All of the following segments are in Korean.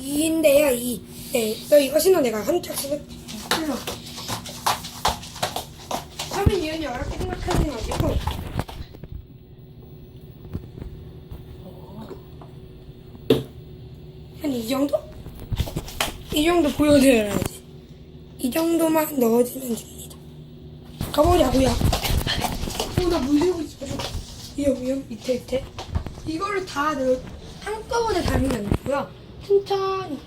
2인데요, 2. 네, 너 이거 신어 내가 한짝 신어. 일로. 처음엔 이현이 어렵게 생각하지 마시고. 한 이 정도? 이 정도 보여드려야지. 이 정도만 넣어주면 됩니다. 가보자고요. 어, 나 물리고 있어. 위험, 위험. 밑에, 밑에. 이거를 다 넣, 한꺼번에 담으면 안 되고요. 천천히.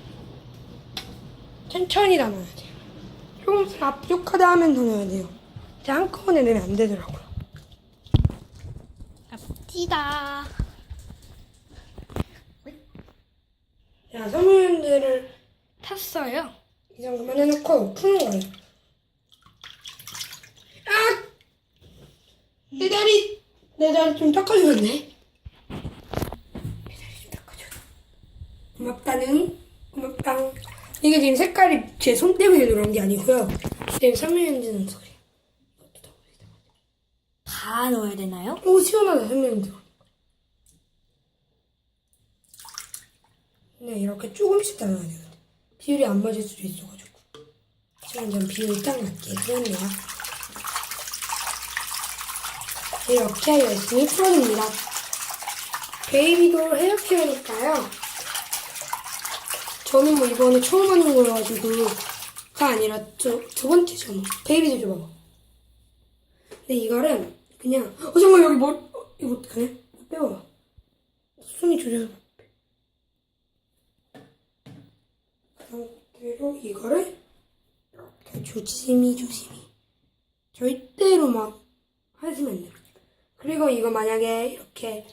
천천히 담아야 돼요. 조금씩 압축하다 하면 더 넣어야 돼요. 제가 한꺼번에 넣으면 안 되더라고요. 앞지다. 자, 섬유연들을 탔어요. 이 정도만 해놓고 푸는 거예요. 아! 내 다리, 내 다리 좀 닦아주면 안 돼? 내 다리 좀 닦아줘. 고맙다는, 고맙당. 이게 지금 색깔이 제 손 때문에 그런 게 아니고요. 지금 섬유연지는 소리. 다 넣어야 되나요? 오, 시원하다, 섬유연지. 네, 이렇게 조금씩 담아야 돼요. 비율이 안 맞을 수도 있어가지고. 지금 전 비율 딱 맞게 했네요. 이렇게 열심히 풀어줍니다. 베이비도 헤어 케어니까요. 저는 뭐 이번에 처음 하는 거여가지고,가 아니라 저, 두 번째죠. 뭐. 베이비도 줘봐봐. 근데 이거를 그냥, 어, 잠깐 여기 뭐, 어, 이거 어떡하냐? 빼봐봐. 손이 조져서 상태로 이거를 이렇게 조심히 조심히 절대로 막 하시면 안 돼요. 그리고 이거 만약에 이렇게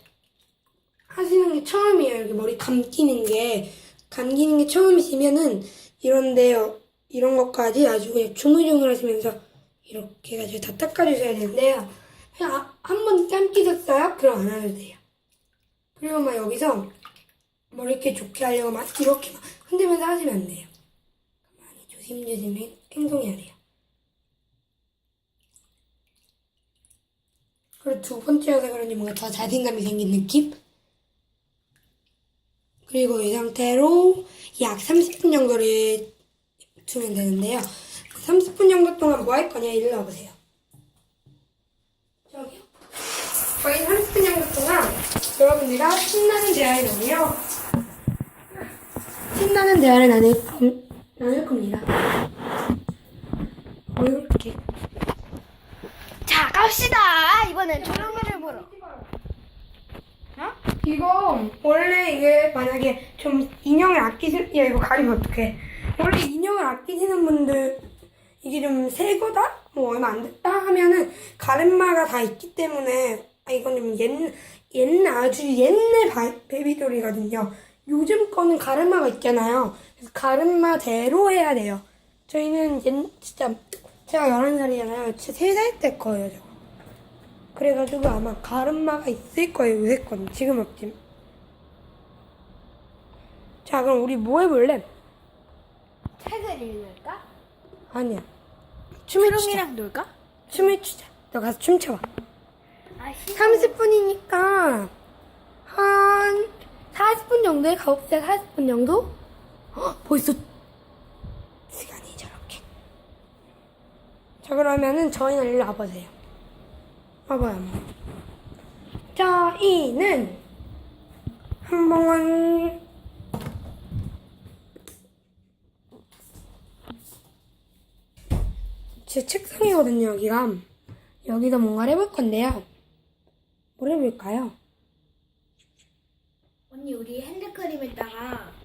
하시는 게 처음이에요. 이렇게 머리 감기는 게 감기는 게 처음이시면은 이런데요. 이런 것까지 아주 그냥 주물주물 하시면서 이렇게 해가지고 다 닦아주셔야 되는데요. 그냥 한번 감기셨어요? 그럼 안 하셔도 돼요. 그리고 막 여기서 머리 이렇게 좋게 하려고 막 이렇게 막 흔들면서 하시면 안 돼요. 가만히 조심조심 행- 행동해야 돼요. 그리고 두 번째여서 그런지 뭔가 더 자신감이 생긴 느낌? 그리고 이 상태로 약 30분 정도를 두면 되는데요. 30분 정도 동안 뭐 할 거냐 일로 와보세요. 저기요. 저희 30분 정도 동안 여러분들과 신나는 대화를 나누요. 신나는 대화를 나눌, 겁- 나눌 겁니다. 뭐 이렇게. 자, 갑시다. 이번엔. 어? 이거 원래 이게 만약에 좀 인형을 아끼실 야 이거 가리면 어떡해? 원래 인형을 아끼시는 분들 이게 좀 새 거다? 뭐 얼마 안 됐다? 하면은 가르마가 다 있기 때문에 아 이건 좀 옛, 옛날 아주 옛날 바, 베비돌이거든요. 요즘 거는 가르마가 있잖아요. 그래서 가르마대로 해야 돼요. 저희는 옛 진짜 제가 11살이잖아요. 진짜 3살 때 거예요 저거 그래가지고 아마 가르마가 있을 거예요, 요새 건. 지금 없지. 자, 그럼 우리 뭐 해볼래? 책을 읽을까? 아니야. 춤을 추자. 조롱이랑 놀까? 춤을 추자. 너 가서 춤춰봐. 아, 시 30분이니까 한 40분 정도에 가봅시다. 40분 정도? 헉, 벌써 시간이 저렇게. 자, 그러면은 저희는 일로 와보세요. 한번. 저희는 한번 제 책상이거든요, 여기가. 여기서 뭔가를 해볼 건데요. 뭘 해볼까요? 언니 우리 핸드크림에다가